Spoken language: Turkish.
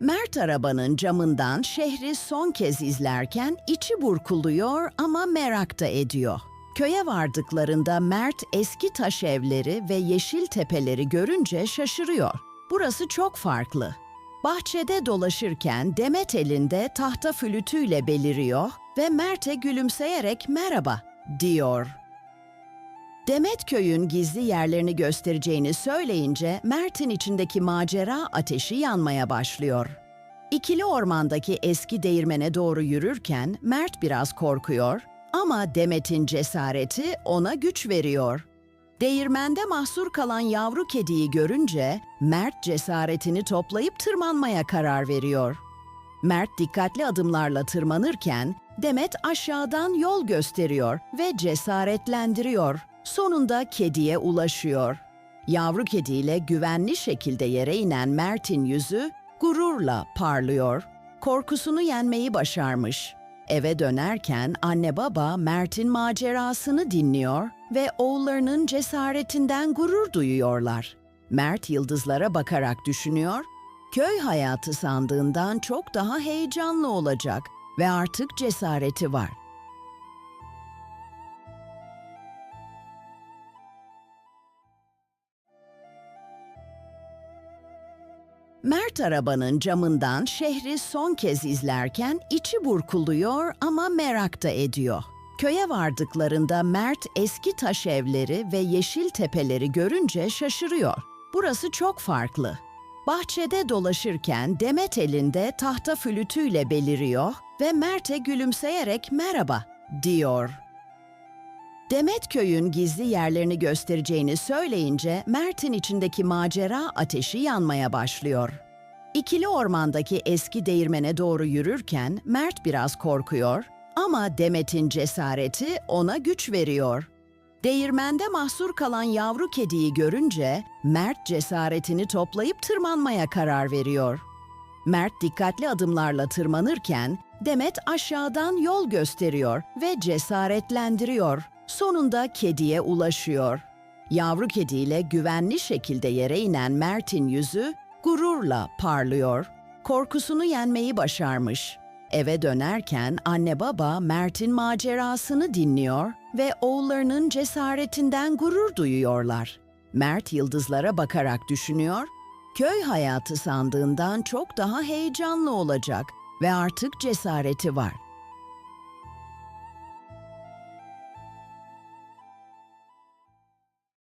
Mert arabanın camından şehri son kez izlerken içi burkuluyor ama merak da ediyor. Köye vardıklarında Mert eski taş evleri ve yeşil tepeleri görünce şaşırıyor. Burası çok farklı. Bahçede dolaşırken Demet elinde tahta flütüyle beliriyor ve Mert'e gülümseyerek merhaba diyor. Demet köyün gizli yerlerini göstereceğini söyleyince Mert'in içindeki macera ateşi yanmaya başlıyor. İkili ormandaki eski değirmene doğru yürürken Mert biraz korkuyor ama Demet'in cesareti ona güç veriyor. Değirmende mahsur kalan yavru kediyi görünce Mert cesaretini toplayıp tırmanmaya karar veriyor. Mert dikkatli adımlarla tırmanırken Demet aşağıdan yol gösteriyor ve cesaretlendiriyor. Sonunda kediye ulaşıyor. Yavru kediyle güvenli şekilde yere inen Mert'in yüzü gururla parlıyor. Korkusunu yenmeyi başarmış. Eve dönerken anne baba Mert'in macerasını dinliyor ve oğullarının cesaretinden gurur duyuyorlar. Mert yıldızlara bakarak düşünüyor, köy hayatı sandığından çok daha heyecanlı olacak ve artık cesareti var. Mert arabanın camından şehri son kez izlerken içi burkuluyor ama merak da ediyor. Köye vardıklarında Mert eski taş evleri ve yeşil tepeleri görünce şaşırıyor. Burası çok farklı. Bahçede dolaşırken Demet elinde tahta flütüyle beliriyor ve Mert'e gülümseyerek merhaba diyor. Demet köyün gizli yerlerini göstereceğini söyleyince Mert'in içindeki macera ateşi yanmaya başlıyor. İkili ormandaki eski değirmene doğru yürürken Mert biraz korkuyor ama Demet'in cesareti ona güç veriyor. Değirmende mahsur kalan yavru kediyi görünce Mert cesaretini toplayıp tırmanmaya karar veriyor. Mert dikkatli adımlarla tırmanırken Demet aşağıdan yol gösteriyor ve cesaretlendiriyor. Sonunda kediye ulaşıyor. Yavru kediyle güvenli şekilde yere inen Mert'in yüzü gururla parlıyor. Korkusunu yenmeyi başarmış. Eve dönerken anne baba Mert'in macerasını dinliyor ve oğullarının cesaretinden gurur duyuyorlar. Mert yıldızlara bakarak düşünüyor, köy hayatı sandığından çok daha heyecanlı olacak ve artık cesareti var.